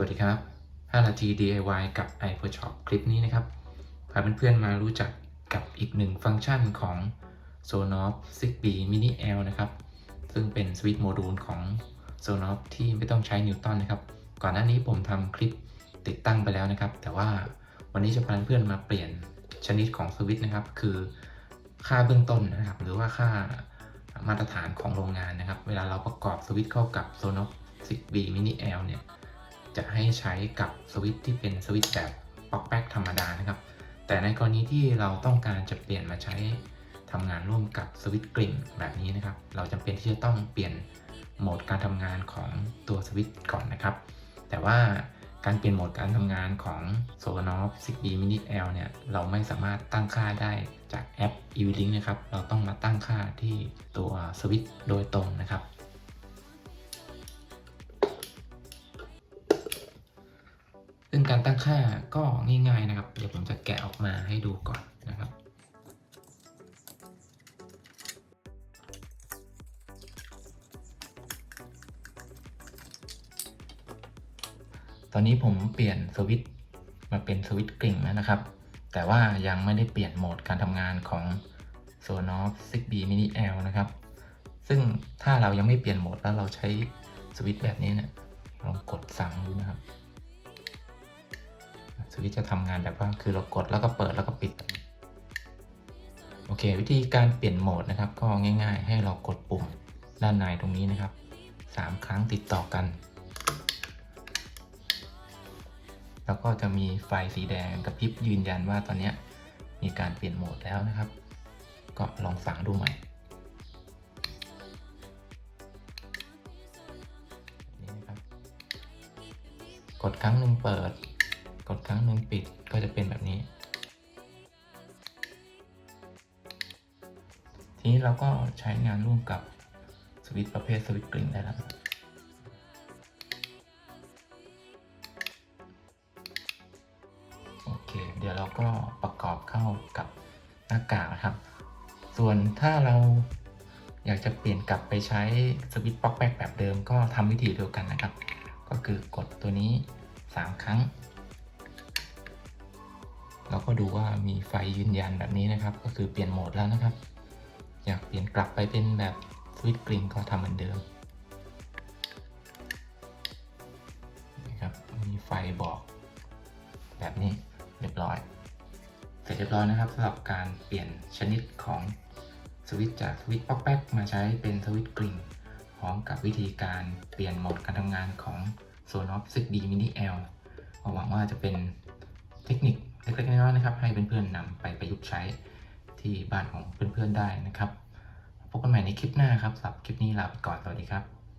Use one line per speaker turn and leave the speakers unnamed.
สวัสดีครับ 5 นาที DIY กับ iPhotoshop คลิปนี้นะครับ พาเพื่อนๆมารู้จักกับอีกหนึ่งฟังก์ชันของ Sonos 6B Mini L นะครับ ซึ่งเป็นสวิตช์โมดูลของ Sonos ที่ไม่ต้องใช้นิวตันนะครับ ก่อนหน้านี้ผมทำคลิปติดตั้งไปแล้วนะครับ แต่ว่าวันนี้จะพาเพื่อนๆมาเปลี่ยนชนิดของสวิตช์นะครับ คือค่าเบื้องต้นนะครับ หรือว่าค่ามาตรฐานของโรงงานนะครับ เวลาเราประกอบสวิตช์เข้ากับ Sonos 6B Mini L เนี่ย จะให้ใช้กับสวิตช์ที่เป็นสวิตช์แบบป๊อกแป๊กธรรมดานะครับ แต่ในกรณีที่เราต้องการจะเปลี่ยนมาใช้ทำงานร่วมกับสวิตช์กลิ่นแบบนี้นะครับ เราจำเป็นที่จะต้องเปลี่ยนโหมดการทำงานของตัวสวิตช์ก่อนนะครับ แต่ว่าการเปลี่ยนโหมดการทำงานของ Sonos 6B Mini L เนี่ย เราไม่สามารถตั้งค่าได้จากแอป eVlink นะครับ เราต้องมาตั้งค่าที่ตัวสวิตช์โดยตรงนะครับ การตั้งค่าก็ง่ายๆนะครับ เดี๋ยวผมจะแกะออกมาให้ดูก่อนนะครับ ตอนนี้ผมเปลี่ยนสวิตช์มาเป็นสวิตช์กริ่งแล้วนะครับ แต่ว่ายังไม่ได้เปลี่ยนโหมดการทำงานของ Sonos 6B Mini L นะครับ ซึ่งถ้าเรายังไม่เปลี่ยนโหมดแล้วเราใช้สวิตช์แบบนี้เนี่ยลองกดสั่งดูนะ วิตช์จะทำงานแบบว่าคือเรากดแล้วก็เปิดแล้วก็ปิด โอเค วิธีการเปลี่ยนโหมดนะครับ ก็ง่าย ๆ ให้เรากดปุ่มด้านในตรงนี้นะครับ 3 ครั้งติดต่อกัน แล้วก็จะมีไฟสีแดงกระพริบยืนยันว่าตอนนี้มีการเปลี่ยนโหมดแล้วนะครับ ก็ลองฝังดูใหม่นี่นะครับกดครั้งหนึ่งเปิด กดครั้งหนึ่งปิดก็จะเป็นแบบนี้ ทีนี้เราก็ใช้งานร่วมกับสวิตช์ประเภทสวิตช์กลิ่นได้แล้วโอเค เดี๋ยวเราก็ประกอบเข้ากับหน้ากากนะครับ ส่วนถ้าเราอยากจะเปลี่ยนกลับไปใช้สวิตช์ป๊อกแป๊กแบบเดิมก็ทำวิธีเดียวกันนะครับ ก็คือกดตัวนี้ 3 ครั้ง เราก็ดูว่ามีไฟยืนยันแบบนี้นะครับ ก็คือเปลี่ยนโหมดแล้วนะครับ อยากเปลี่ยนกลับไปเป็นแบบสวิตกลิ่นก็ทำเหมือนเดิมนะครับมีไฟบอก แบบนี้เรียบร้อย เสร็จเรียบร้อยนะครับสำหรับการเปลี่ยนชนิดของสวิตจากสวิตป๊อกแป๊กมาใช้เป็นสวิตกลิ่นพร้อมกับวิธีการเปลี่ยนโหมดการทำงานของ Sonos 6D Mini L ก็หวังว่าจะเป็นเทคนิค เล็กๆน้อยๆนะครับ ให้เพื่อนๆนำไปประยุกต์ใช้ที่บ้านของเพื่อนๆได้นะครับ พบกันใหม่ในคลิปหน้าครับสำหรับคลิปนี้ลาไปก่อน สวัสดีครับ